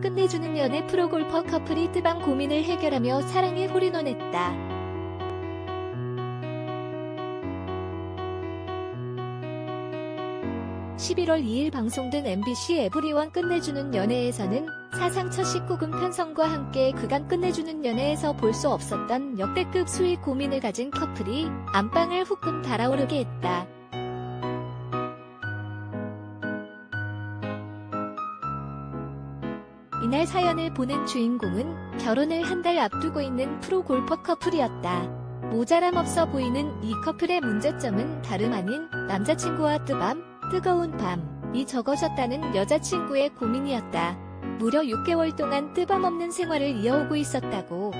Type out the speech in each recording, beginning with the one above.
끝내주는 연애 프로골퍼 커플이 뜨방 고민을 해결하며 사랑에 홀인원했다. 11월 2일 방송된 MBC 에브리원 끝내주는 연애에서는 사상 첫 19금 편성과 함께 그간 끝내주는 연애에서 볼 수 없었던 역대급 수익 고민을 가진 커플이 안방을 후끈 달아오르게 했다. 이날 사연을 보낸 주인공은 결혼을 한 달 앞두고 있는 프로 골퍼 커플이었다. 모자람 없어 보이는 이 커플의 문제점은 다름 아닌 남자친구와 뜨밤, 뜨거운 밤이 적어졌다는 여자친구의 고민이었다. 무려 6개월 동안 뜨밤 없는 생활을 이어오고 있었다고.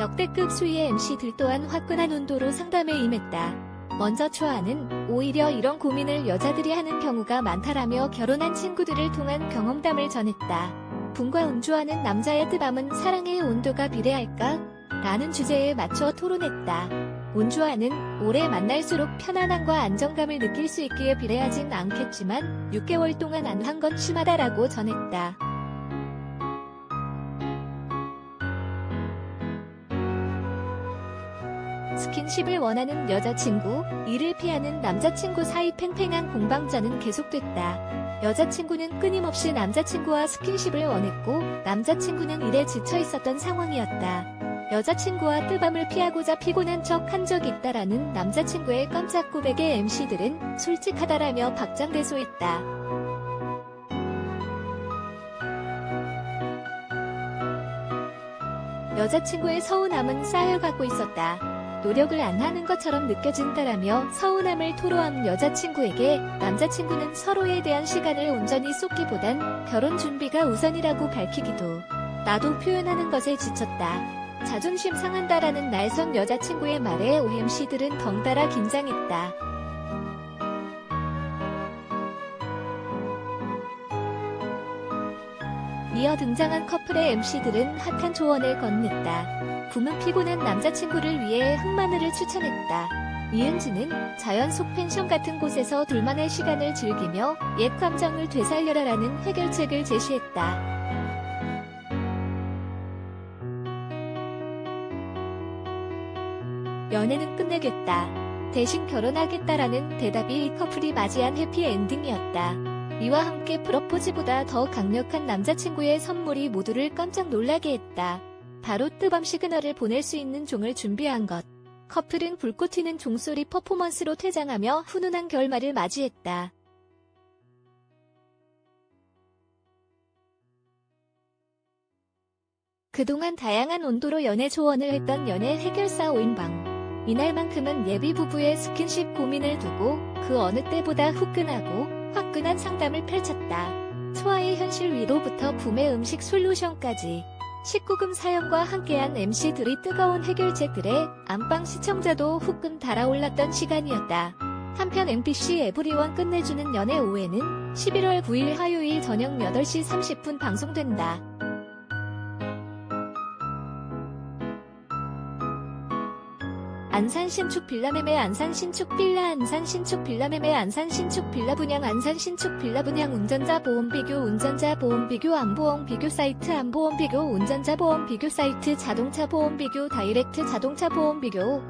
역대급 수위의 MC들 또한 화끈한 온도로 상담에 임했다. 먼저 초아는 오히려 이런 고민을 여자들이 하는 경우가 많다라며 결혼한 친구들을 통한 경험담을 전했다. 분과 운주하는 남자의 뜨밤은 사랑의 온도가 비례할까? 라는 주제에 맞춰 토론했다. 온주아는 오래 만날수록 편안함과 안정감을 느낄 수 있기에 비례하진 않겠지만 6개월 동안 안 한 건 심하다라고 전했다. 스킨십을 원하는 여자친구, 이를 피하는 남자친구 사이 팽팽한 공방전은 계속됐다. 여자친구는 끊임없이 남자친구와 스킨십을 원했고, 남자친구는 일에 지쳐 있었던 상황이었다. 여자친구와 뜨밤을 피하고자 피곤한 척 한 적 있다라는 남자친구의 깜짝 고백에 MC들은 솔직하다라며 박장대소했다. 여자친구의 서운함은 쌓여가고 있었다. 노력을 안 하는 것처럼 느껴진다라며 서운함을 토로한 여자친구에게 남자친구는 서로에 대한 시간을 온전히 쏟기보단 결혼 준비가 우선이라고 밝히기도 나도 표현하는 것에 지쳤다. 자존심 상한다라는 날선 여자친구의 말에 OMC들은 덩달아 긴장했다. 이어 등장한 커플의 MC들은 핫한 조언을 건넸다. 붐은 피곤한 남자친구를 위해 흑마늘을 추천했다. 이은지는 자연 속 펜션 같은 곳에서 둘만의 시간을 즐기며 옛 감정을 되살려라라는 해결책을 제시했다. 연애는 끝내겠다. 대신 결혼하겠다라는 대답이 이 커플이 맞이한 해피엔딩이었다. 이와 함께 프로포즈보다 더 강력한 남자친구의 선물이 모두를 깜짝 놀라게 했다. 바로 뜨밤 시그널을 보낼 수 있는 종을 준비한 것. 커플은 불꽃 튀는 종소리 퍼포먼스로 퇴장하며 훈훈한 결말을 맞이했다. 그동안 다양한 온도로 연애 조언을 했던 연애 해결사 오인방. 이날만큼은 예비 부부의 스킨십 고민을 두고 그 어느 때보다 후끈하고 화끈한 상담을 펼쳤다. 소아의 현실 위로부터 붐의 음식 솔루션까지 19금 사연과 함께한 MC들이 뜨거운 해결책들에 안방 시청자도 후끈 달아올랐던 시간이었다. 한편 MBC 에브리원 끝내주는 연애 5회는 11월 9일 화요일 저녁 8시 30분 방송된다. 안산 신축 빌라 매매 안산 신축 빌라 안산 신축 빌라 매매 안산 신축 빌라 분양 안산 신축 빌라 분양 운전자 보험 비교 운전자 보험 비교 안보험 비교 사이트 안보험 비교 운전자 보험 비교 사이트 자동차 보험 비교 다이렉트 자동차 보험 비교